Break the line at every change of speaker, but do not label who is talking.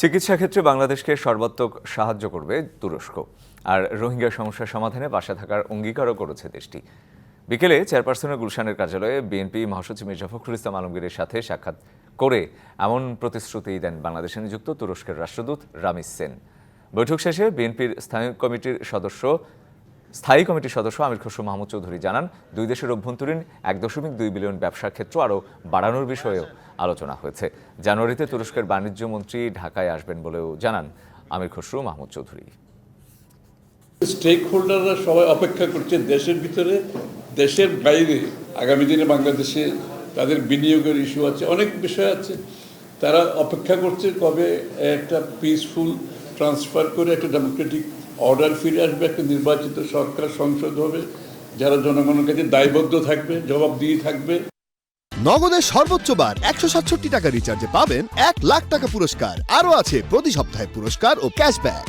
চিকিৎসা ক্ষেত্রে বাংলাদেশকে সর্বাত্মক সাহায্য করবে তুরস্ক। আর রোহিঙ্গা সমস্যা সমাধানে বাসা থাকার অঙ্গীকারও করেছে দেশটি। বিকেলে চেয়ারপারসনের গুলশানের কার্যালয়ে বিএনপি মহাসচিব মির্জা ফখরুল ইসলাম আলমগীরের সাথে সাক্ষাৎ করে এমন প্রতিশ্রুতি দেন বাংলাদেশে নিযুক্ত তুরস্কের রাষ্ট্রদূত রামিস সেন। বৈঠক শেষে বিএনপির স্থানীয় কমিটির সদস্য স্থায়ী কমিটির সদস্য আমির খসরু মাহমুদ চৌধুরী জানান, দুই দেশের অভ্যন্তরীণ এক দশমিক দুই বিলিয়ন ব্যবসা ক্ষেত্র আরও বাড়ানোর বিষয়েও আলোচনা হয়েছে। জানুয়ারিতে তুরস্কের বাণিজ্য মন্ত্রী ঢাকায় আসবেন বলেও জানান আমির খসরু মাহমুদ চৌধুরী।
স্টেক হোল্ডাররা সবাই অপেক্ষা করছে দেশের ভিতরে, দেশের বাইরে। আগামী দিনে বাংলাদেশে তাদের বিনিয়োগের ইস্যু আছে, অনেক বিষয় আছে। তারা অপেক্ষা করছে কবে একটা পিসফুল ট্রান্সফার করে একটা ডেমোক্রেটিক অর্ডার ফিরে আসবে, একটা নির্বাচিত সরকার সংসদ হবে, যারা জনগণের কাছে দায়বদ্ধ থাকবে জবাব দিয়ে থাকবে।
নগদের সর্বোচ্চ বার একশো সাতষট্টি টাকা রিচার্জে পাবেন এক লাখ টাকা পুরস্কার। আরও আছে প্রতি সপ্তাহে পুরস্কার ও ক্যাশব্যাক